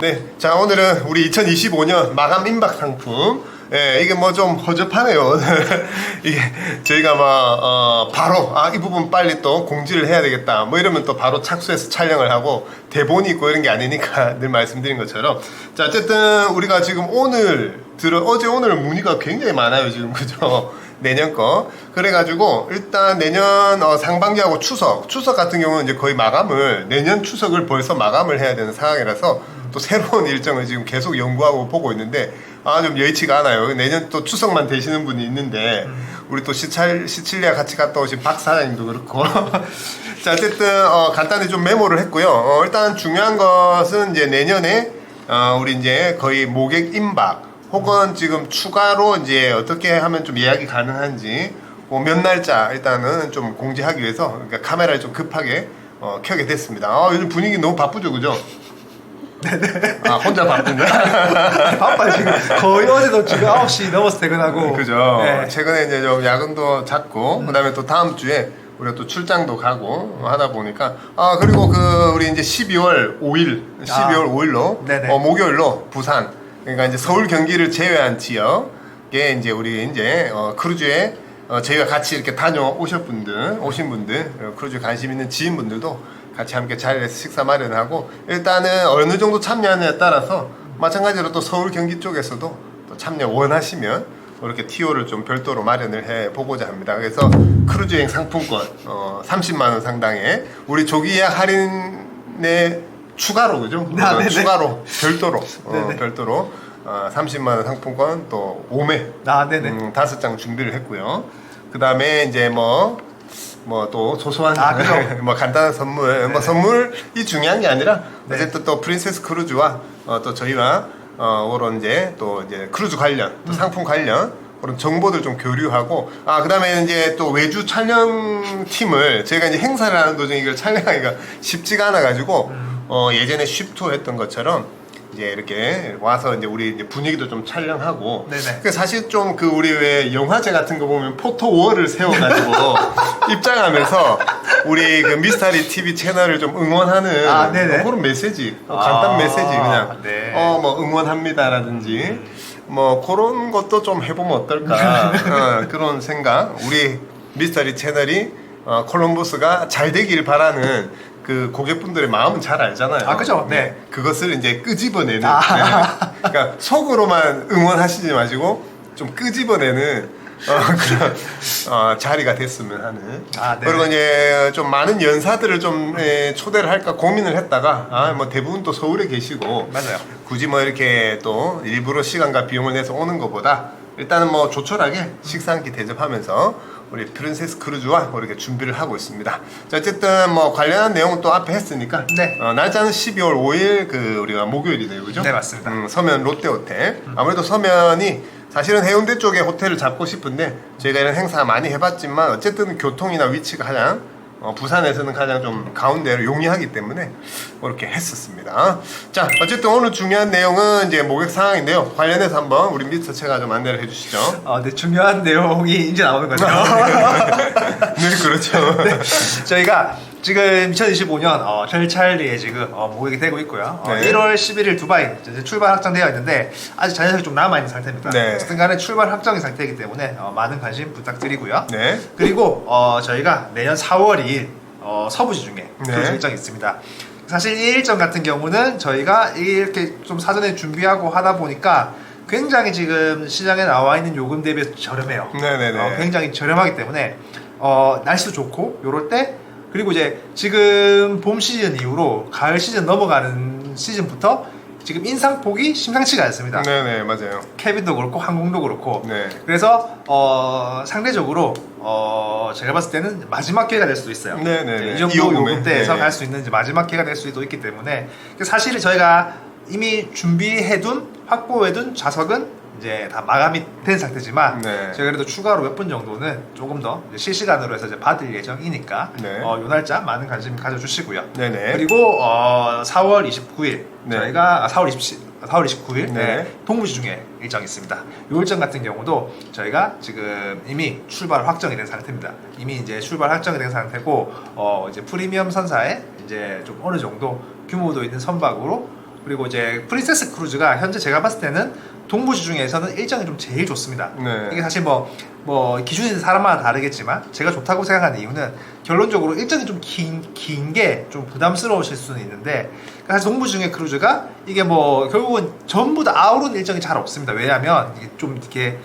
네, 자 오늘은 우리 2025년 마감 임박 상품. 예, 이게 뭐 좀 허접하네요. 이게 저희가 막 어, 바로 아 이 부분 빨리 또 공지를 해야 되겠다. 뭐 이러면 또 바로 착수해서 촬영을 하고 대본이 있고 이런 게 아니니까 늘 말씀드린 것처럼 자 어쨌든 우리가 지금 오늘 들어 어제 오늘 문의가 굉장히 많아요 지금 그죠? 내년 거 그래가지고 일단 내년 어, 상반기하고 추석 추석 같은 경우는 이제 거의 마감을 내년 추석을 벌써 마감을 해야 되는 상황이라서 또 새로운 일정을 지금 계속 연구하고 보고 있는데 아 좀 여의치가 않아요. 내년 또 추석만 되시는 분이 있는데 우리 또 시찰 시칠리아 같이 갔다 오신 박 사장님도 그렇고. 자 어쨌든 어, 간단히 좀 메모를 했고요. 어, 일단 중요한 것은 이제 내년에 어, 우리 이제 거의 모객 임박 혹은 지금 추가로 이제 어떻게 하면 좀 예약이 가능한지 뭐몇 날짜 일단은 좀 공지하기 위해서 그러니까 카메라를 좀 급하게 어, 켜게 됐습니다. 아, 요즘 분위기 너무 바쁘죠, 그죠? 네네. 아, 혼자 바쁜가? 바빠 지금 거의 어제도 지금 9시 넘어서 퇴근하고 그죠. 네. 최근에 이제 좀 야근도 잦고, 그 다음에 또 다음 주에 우리가 또 출장도 가고 하다 보니까, 아, 그리고 그, 우리 이제 12월 5일, 12월 5일로, 아. 네네. 어, 목요일로 부산, 그러니까 이제 서울 경기를 제외한 지역에 이제 우리 이제, 어, 크루즈에 어, 저희가 같이 이렇게 다녀오신 분들, 오신 분들, 어, 크루즈 관심 있는 지인분들도 같이 함께 자리에서 식사 마련하고, 일단은 어느 정도 참여하느냐에 따라서, 마찬가지로 또 서울 경기 쪽에서도 또 참여 원하시면 이렇게 TO를 좀 별도로 마련을 해 보고자 합니다. 그래서 크루즈 여행 상품권 어, 30만 원 상당의 우리 조기 예약 할인에 추가로 그죠? 아, 어, 네네. 추가로 별도로 어, 네네. 별도로 어, 30만 원 상품권 또 5매 아 네네 음, 다섯 장 준비를 했고요. 그 다음에 이제 뭐, 뭐 또 소소한, 아. 뭐 간단한 선물, 뭐 선물이 중요한 게 아니라 네. 어쨌든 또 프린세스 크루즈와 어, 또 저희와 어, 그런 이제 또 이제 크루즈 관련, 음. 또 상품 관련 그런 정보들 좀 교류하고 아 그다음에 이제 또 외주 촬영 팀을 저희가 이제 행사를 하는 도중에 이걸 촬영하기가 쉽지가 않아 가지고 음. 어 예전에 쉽투 했던 것처럼 이제 이렇게 와서 이제 우리 이제 분위기도 좀 촬영하고 네네. 그 사실 좀 그 우리 왜 영화제 같은 거 보면 포토월을 세워가지고 입장하면서 우리 그 미스터리 TV 채널을 좀 응원하는 아, 네네. 어, 그런 메시지 어, 아, 간단 메시지 그냥 네. 어뭐 응원합니다라든지 뭐 그런 것도 좀 해보면 어떨까 어, 그런 생각 우리 미스터리 채널이 어, 콜럼버스가 잘 되길 바라는 그 고객분들의 마음은 잘 알잖아요. 아, 그죠? 네. 그것을 이제 끄집어내는. 아. 네. 그러니까 속으로만 응원하시지 마시고 좀 끄집어내는 어, 그런 어, 자리가 됐으면 하는. 아, 네. 그리고 이제 좀 많은 연사들을 좀 에, 초대를 할까 고민을 했다가 아, 뭐 대부분 또 서울에 계시고 맞아요 굳이 뭐 이렇게 또 일부러 시간과 비용을 내서 오는 것보다 일단은 뭐 조촐하게 식사 한 끼 대접하면서 우리 프린세스 크루즈와 이렇게 준비를 하고 있습니다. 자, 어쨌든 뭐 관련한 내용은 또 앞에 했으니까 네. 어, 날짜는 12월 5일 그 우리가 목요일이네요, 그죠? 네, 맞습니다. 음, 서면 롯데 호텔. 아무래도 서면이 사실은 해운대 쪽에 호텔을 잡고 싶은데 저희가 이런 행사 많이 해봤지만 어쨌든 교통이나 위치가 가장 어, 부산에서는 가장 좀 가운데로 용이하기 때문에 이렇게 했었습니다. 자, 어쨌든 오늘 중요한 내용은 이제 목욕 상황인데요. 관련해서 한번 우리 미스터 채가 좀 안내를 해주시죠. 어, 네, 중요한 내용이 이제 나오는 거죠 네, 그렇죠. 저희가 지금 2025년 어, 찰찰리에 지금 어, 모객이 되고 있고요. 어, 네. 1월 11일 두바이 이제 출발 확정되어 있는데 아직 잔여석이 좀 남아 있는 상태입니다. 네. 어쨌든 간에 출발 확정인 상태이기 때문에 어, 많은 관심 부탁드리고요. 네. 그리고 어, 저희가 내년 4월 2일 어, 서부지 중에 네. 크루즈 일정이 있습니다. 사실 이 일정 같은 경우는 저희가 이렇게 좀 사전에 준비하고 하다 보니까 굉장히 지금 시장에 나와 있는 요금 대비 저렴해요. 네네네. 어, 굉장히 저렴하기 때문에 어, 날씨도 좋고 요럴 때 그리고 이제 지금 봄 시즌 이후로 가을 시즌 넘어가는 시즌부터 지금 인상폭이 심상치가 않습니다. 네네, 맞아요. 캐빈도 그렇고 항공도 그렇고 네. 그래서 어, 상대적으로 어, 제가 봤을 때는 마지막 기회가 될 수도 있어요. 네네네. 이 정도 이 요금에. 요금대에서 네. 갈수 있는 이제 마지막 기회가 될 수도 있기 때문에 사실 저희가 이미 준비해둔 확보해둔 좌석은 이제 다 마감이 된 상태지만 네. 저희가 그래도 추가로 몇 분 정도는 조금 더 이제 실시간으로 해서 이제 받을 예정이니까 네. 어, 요 날짜 많은 관심 가져주시고요. 네네. 그리고 어, 4월 29일 네. 저희가 아, 4월 27 4월 29일 네. 동부지 중에 일정이 있습니다. 이 일정 같은 경우도 저희가 지금 이미 출발 확정이 된 상태입니다. 이미 이제 출발 확정이 된 상태고 어 이제 프리미엄 선사에 이제 좀 어느 정도 규모도 있는 선박으로 그리고 이제 프린세스 크루즈가 현재 제가 봤을 때는 동부지 중에서는 일정이 좀 제일 좋습니다. 네. 이게 사실 뭐, 뭐 기준이 사람마다 다르겠지만 제가 좋다고 생각하는 이유는 결론적으로 일정이 좀 긴 긴 게 좀 부담스러우실 수는 있는데 사실 동부 중에 크루즈가 이게 뭐 결국은 전부 다 아우른 일정이 잘 없습니다. 왜냐하면 이게 좀 이렇게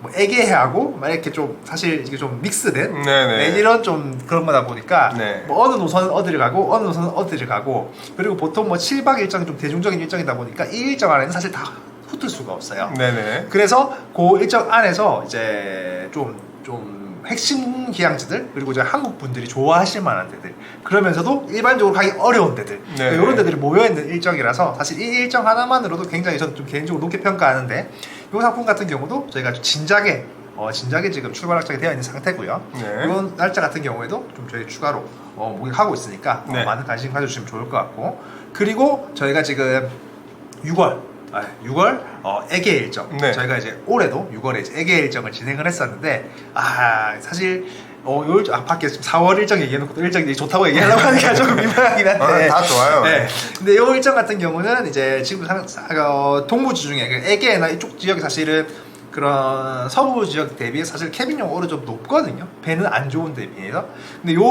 뭐 애매하고 막 이렇게 좀 사실 이게 좀 믹스된 네네. 네, 이런 좀 그런 거다 보니까 네. 뭐 어느 노선은 어디를 가고 어느 노선은 어디를 가고 그리고 보통 뭐 7박 일정이 좀 대중적인 일정이다 보니까 이 일정 안에는 사실 다 훑을 수가 없어요. 네네. 그래서 그 일정 안에서 이제 좀, 좀 핵심 기항지들 그리고 이제 한국 분들이 좋아하실 만한 데들 그러면서도 일반적으로 가기 어려운 데들 네. 이런 데들이 모여 있는 일정이라서 사실 이 일정 하나만으로도 굉장히 저는 좀 개인적으로 높게 평가하는데 이 상품 같은 경우도 저희가 좀 진작에 어, 진작에 지금 출발 확정이 되어 있는 상태고요. 네. 이런 날짜 같은 경우에도 좀 저희 추가로 어, 모집하고 있으니까 어, 네. 많은 관심 가져주시면 좋을 것 같고 그리고 저희가 지금 6월 아, 6월 어, 애계 일정 네. 저희가 이제 올해도 6월에 이제 애계 일정을 진행을 했었는데 아 사실 어, 요 아, 밖에 지금 4월 일정 얘기해놓고 또 일정이 좋다고 얘기하려고 하니까 조금 민망하긴 한데 아, 다 좋아요. 네. 근데 이 일정 같은 경우는 이제 지금 상, 사- 어, 동부지 중에 그 애계나 이쪽 지역이 사실은 그런 서부 지역 대비해 사실 캐빈용 오르 좀 높거든요. 배는 안 좋은 데 비해서. 근데 요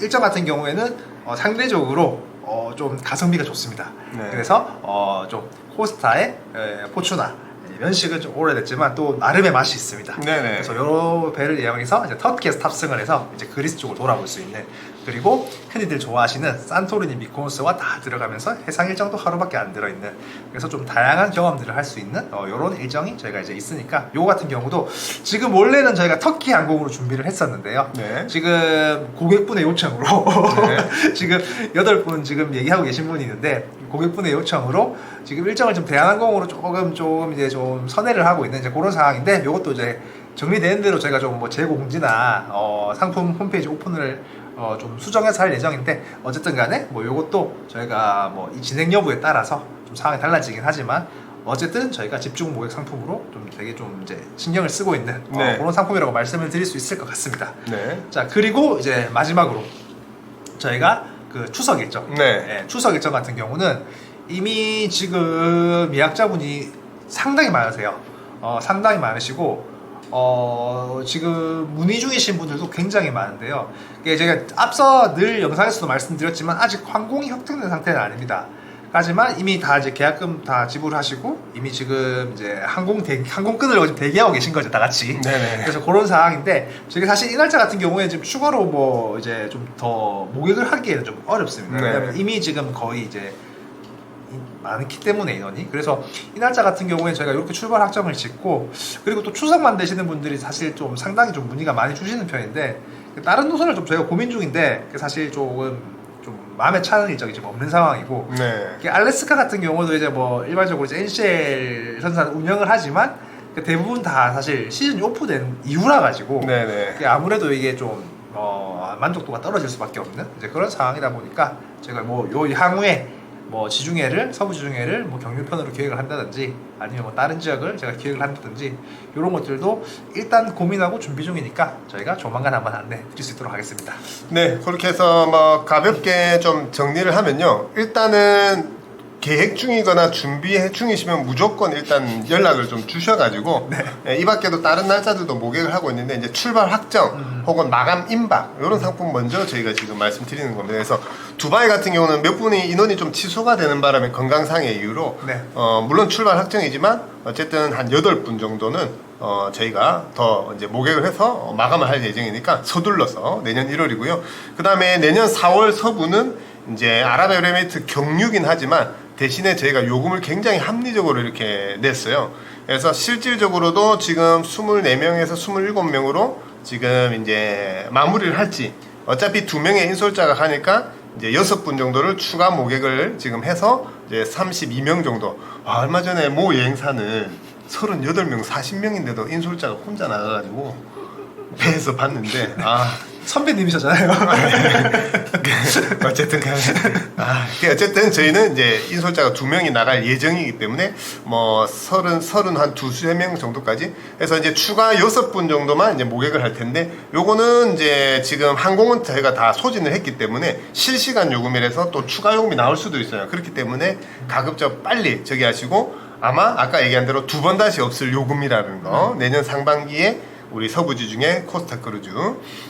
일정 같은 경우에는 어, 상대적으로 어, 좀 가성비가 좋습니다. 네. 그래서 어, 좀 호스타의 에, 포추나 면식은 좀 오래됐지만 또 나름의 맛이 있습니다. 네네. 그래서 요 배를 이용해서 이제 터키에서 탑승을 해서 이제 그리스 쪽으로 돌아볼 수 있는 그리고 흔히들 좋아하시는 산토리니 미코노스와 다 들어가면서 해상 일정도 하루밖에 안 들어있는 그래서 좀 다양한 경험들을 할 수 있는 어, 이런 일정이 저희가 이제 있으니까 요 같은 경우도 지금 원래는 저희가 터키 항공으로 준비를 했었는데요. 네. 지금 고객분의 요청으로 네. 지금 여덟 분 지금 얘기하고 계신 분이 있는데 고객분의 요청으로 지금 일정을 좀 대한항공으로 조금 좀 이제 좀 선회를 하고 있는 이제 그런 상황인데 이것도 이제 정리되는 대로 저희가 좀 뭐 재고 공지나 어, 상품 홈페이지 오픈을 어, 좀 수정해서 할 예정인데 어쨌든 간에 뭐 이것도 저희가 뭐 이 진행 여부에 따라서 좀 상황이 달라지긴 하지만 어쨌든 저희가 집중 모객 상품으로 좀 되게 좀 이제 신경을 쓰고 있는 어, 네. 그런 상품이라고 말씀을 드릴 수 있을 것 같습니다. 네. 자 그리고 이제 마지막으로 저희가 그 추석 일정. 네. 예, 추석 일정 같은 경우는 이미 지금 예약자분이 상당히 많으세요. 어, 상당히 많으시고 어, 지금 문의 중이신 분들도 굉장히 많은데요. 이게 제가 앞서 늘 영상에서도 말씀드렸지만 아직 항공이 확정된 상태는 아닙니다 하지만 이미 다 이제 계약금 다 지불하시고 이미 지금 이제 항공 대 항공 끊으려고 지금 대기하고 계신 거죠 다 같이 네네. 그래서 그런 상황인데 저게 사실 이 날짜 같은 경우에 지금 추가로 뭐 이제 좀더 모객을 하기에는 좀 어렵습니다. 네. 왜냐하면 이미 지금 거의 이제 이- 많기 때문에 인원이 그래서 이 날짜 같은 경우에 저희가 이렇게 출발 확정을 짓고 그리고 또 추석만 되시는 분들이 사실 좀 상당히 좀 문의가 많이 주시는 편인데 다른 노선을 좀 저희가 고민 중인데 사실 조금 좀 마음에 차는 일정이 좀 없는 상황이고 네. 이게 알래스카 같은 경우도 이제 뭐 일반적으로 이제 NCL 선산 운영을 하지만 그 대부분 다 사실 시즌이 오프된 이후라 가지고 네네. 이게 아무래도 이게 좀 어, 만족도가 떨어질 수밖에 없는 이제 그런 상황이다 보니까 제가 뭐 요 향후에 뭐 지중해를 서부 지중해를 뭐 경유편으로 계획을 한다든지 아니면 뭐 다른 지역을 제가 계획을 한다든지 이런 것들도 일단 고민하고 준비 중이니까 저희가 조만간 한번 안내 드릴 수 있도록 하겠습니다. 네, 그렇게 해서 뭐 가볍게 좀 정리를 하면요. 일단은 계획 중이거나 준비 중이시면 무조건 일단 연락을 좀 주셔가지고 예, 이 밖에도 다른 날짜들도 모객을 하고 있는데 이제 출발 확정 음. 혹은 마감 임박 이런 상품 먼저 저희가 지금 말씀드리는 겁니다. 그래서 두바이 같은 경우는 몇 분이 인원이 좀 취소가 되는 바람에 건강상의 이유로 네. 어, 물론 출발 확정이지만 어쨌든 한 8분 정도는 어, 저희가 더 이제 모객을 해서 어, 마감을 할 예정이니까 서둘러서 내년 1월이고요. 그 다음에 내년 4월 서부는 이제 아랍에미레이트 경유긴 하지만 대신에 저희가 요금을 굉장히 합리적으로 이렇게 냈어요. 그래서 실질적으로도 지금 24명에서 27명으로 지금 이제 마무리를 할지 어차피 두 명의 인솔자가 가니까 이제 여섯 분 정도를 추가 모객을 지금 해서 이제 32명 정도. 아, 얼마 전에 모 여행사는 38명, 40명인데도 인솔자가 혼자 나가가지고 배에서 봤는데 아 선배님이셨잖아요. 어쨌든 간에 아, 그 어쨌든 저희는 이제 인솔자가 두 명이 나갈 예정이기 때문에 뭐 서른 서른 한 두세 명 정도까지 해서 이제 추가 여섯 분 정도만 이제 모객을 할 텐데 요거는 이제 지금 항공은 저희가 다 소진을 했기 때문에 실시간 요금이라서 또 추가 요금이 나올 수도 있어요. 그렇기 때문에 가급적 빨리 저기 하시고 아마 아까 얘기한 대로 두 번 다시 없을 요금이라는 거 내년 상반기에 우리 서부 지 중에 코스타 크루즈.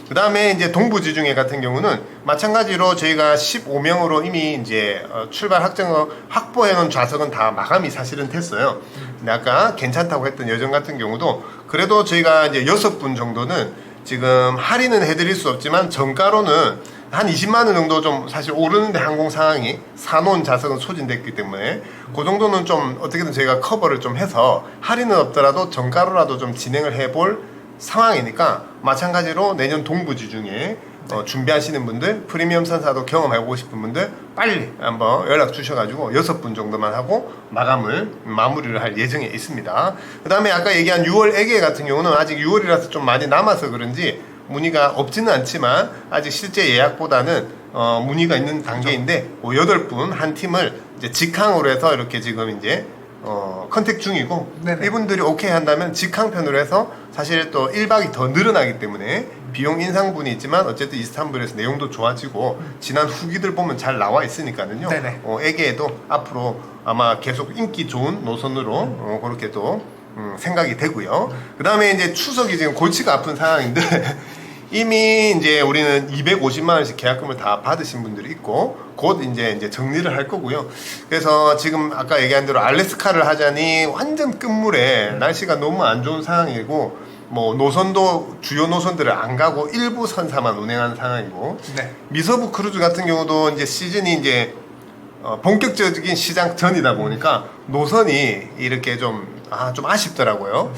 그 다음에 이제 동부 지 중에 같은 경우는 마찬가지로 저희가 15명으로 이미 이제 어, 출발 확정을 확보해 놓은 좌석은 다 마감이 사실은 됐어요. 근데 아까 괜찮다고 했던 여정 같은 경우도 그래도 저희가 이제 여섯 분 정도는 지금 할인은 해드릴 수 없지만 정가로는 한 20만 원 정도 좀 사실 오르는데 항공 상황이 사놓은 좌석은 소진됐기 때문에 그 정도는 좀 어떻게든 저희가 커버를 좀 해서 할인은 없더라도 정가로라도 좀 진행을 해볼 상황이니까 마찬가지로 내년 동부지 중에 어, 준비하시는 분들 프리미엄 선사도 경험해보고 싶은 분들 빨리 한번 연락 주셔가지고 여섯 분 정도만 하고 마감을 마무리를 할 예정에 있습니다. 그 다음에 아까 얘기한 6월 애기 같은 경우는 아직 6월이라서 좀 많이 남아서 그런지 문의가 없지는 않지만 아직 실제 예약보다는 어, 문의가 있는 단계인데 뭐 여덟 분 한 팀을 이제 직항으로 해서 이렇게 지금 이제 어, 컨택 중이고 네네. 이분들이 오케이 한다면 직항편으로 해서 사실 또 1박이 더 늘어나기 때문에 비용 인상분이 있지만 어쨌든 이스탄불에서 내용도 좋아지고 지난 후기들 보면 잘 나와 있으니까는요. 어, 에게에도 앞으로 아마 계속 인기 좋은 노선으로 어, 그렇게 또 음, 생각이 되고요. 그 다음에 이제 추석이 지금 골치가 아픈 상황인데 이미 이제 우리는 250만 원씩 계약금을 다 받으신 분들이 있고 곧 이제 이제 정리를 할 거고요. 그래서 지금 아까 얘기한 대로 알래스카를 하자니 완전 끝물에 날씨가 너무 안 좋은 상황이고 뭐 노선도 주요 노선들을 안 가고 일부 선사만 운행하는 상황이고 네. 미서부 크루즈 같은 경우도 이제 시즌이 이제 어, 본격적인 시장 전이다 보니까 노선이 이렇게 좀, 아, 좀 아쉽더라고요.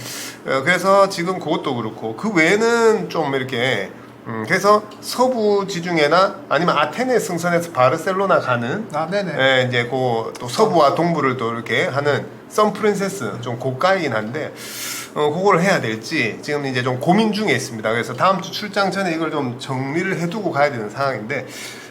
어, 그래서 지금 그것도 그렇고, 그 외에는 좀 이렇게, 음, 그래서 서부 지중해나 아니면 아테네 승선에서 바르셀로나 가는, 아, 네네. 예, 이제 그 또 서부와 동부를 또 이렇게 하는 썬프린세스 좀 고가이긴 한데, 어, 그걸 해야 될지 지금 이제 좀 고민 중에 있습니다. 그래서 다음 주 출장 전에 이걸 좀 정리를 해두고 가야 되는 상황인데,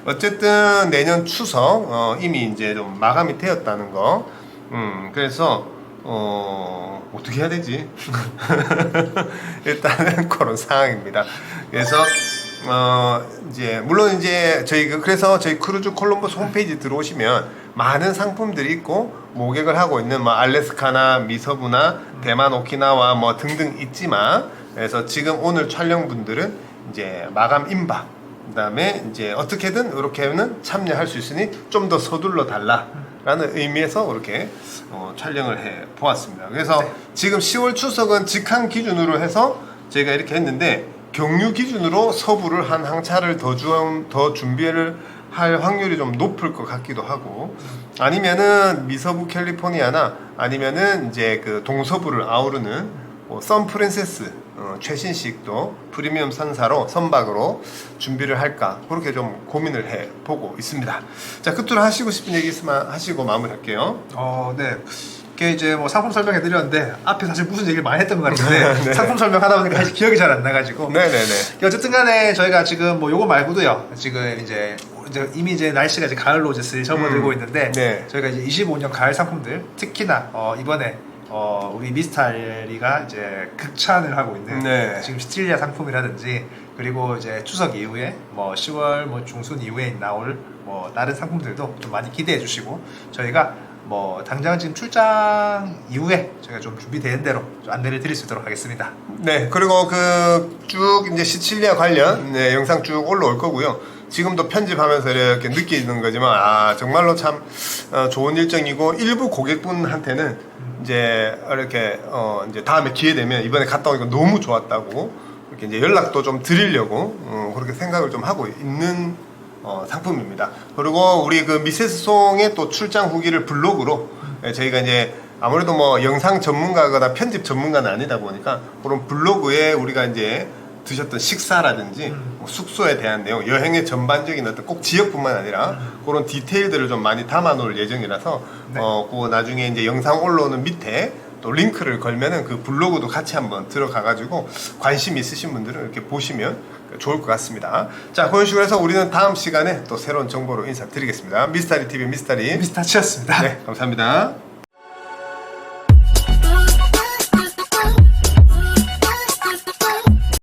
어쨌든 내년 추석 어, 이미 이제 좀 마감이 되었다는 거. 음, 그래서 어, 어떻게 해야 되지? 일단은 그런 상황입니다. 그래서 어 이제 물론 이제 저희 그- 그래서 저희 크루즈 콜럼버스 홈페이지 들어오시면 많은 상품들이 있고 모객을 하고 있는 뭐 알래스카나 미서부나 대만 오키나와 뭐 등등 있지만 그래서 지금 오늘 촬영 분들은 이제 마감 임박 그다음에 이제 어떻게든 이렇게는 참여할 수 있으니 좀 더 서둘러 달라 라는 의미에서 이렇게 어, 촬영을 해 보았습니다. 그래서 네. 지금 10월 추석은 직항 기준으로 해서 저희가 이렇게 했는데 경유 기준으로 서부를 한 항차를 더, 주, 더 준비를 할 확률이 좀 높을 것 같기도 하고 아니면은 미서부 캘리포니아나 아니면은 이제 그 동서부를 아우르는 뭐 썬프린세스 어, 최신식도 프리미엄 선사로 선박으로 준비를 할까 그렇게 좀 고민을 해 보고 있습니다. 자 끝으로 하시고 싶은 얘기 있으면 하시고 마무리할게요. 어, 네. 이게 이제 뭐 상품 설명해 드렸는데 앞에 사실 무슨 얘기를 많이 했던 것 같은데 상품 설명하다 보니까 사실 기억이 잘 안 나가지고 네네네. 어쨌든 간에 저희가 지금 뭐 요거 말고도요. 지금 이제 이제 이미 이제 날씨가 이제 가을로 이제 슬 접어들고 음. 있는데 네. 저희가 이제 25년 가을 상품들 특히나 어 이번에 어 우리 미스탈리가 이제 극찬을 하고 있는 네. 지금 스틸리아 상품이라든지 그리고 이제 추석 이후에 뭐 10월 뭐 중순 이후에 나올 뭐 다른 상품들도 좀 많이 기대해 주시고 저희가 뭐 당장 지금 출장 이후에 저희가 좀 준비되는 대로 좀 안내를 드릴 수 있도록 하겠습니다. 네, 그리고 그 쭉 이제 시칠리아 관련 네, 영상 쭉 올라올 거고요. 지금도 편집하면서 이렇게 느끼는 거지만 아 정말로 참 어, 좋은 일정이고 일부 고객분한테는 이제 이렇게 어 이제 다음에 기회 되면 이번에 갔다 오니까 너무 좋았다고 이렇게 이제 연락도 좀 드리려고 어, 그렇게 생각을 좀 하고 있는 어, 상품입니다. 그리고 우리 그 미세스 송의 또 출장 후기를 블로그로 예, 저희가 이제 아무래도 뭐 영상 전문가거나 편집 전문가는 아니다 보니까 그런 블로그에 우리가 이제 드셨던 식사라든지 뭐 숙소에 대한 내용, 여행의 전반적인 어떤 꼭 지역뿐만 아니라 그런 디테일들을 좀 많이 담아 놓을 예정이라서 네. 어, 그 나중에 이제 영상 올라오는 밑에 또 링크를 걸면은 그 블로그도 같이 한번 들어가가지고 관심 있으신 분들은 이렇게 보시면 좋을 것 같습니다. 자 그런 식으로 해서 우리는 다음 시간에 또 새로운 정보로 인사드리겠습니다. 미스터리 TV 미스터리. 미스터치였습니다. 네 감사합니다.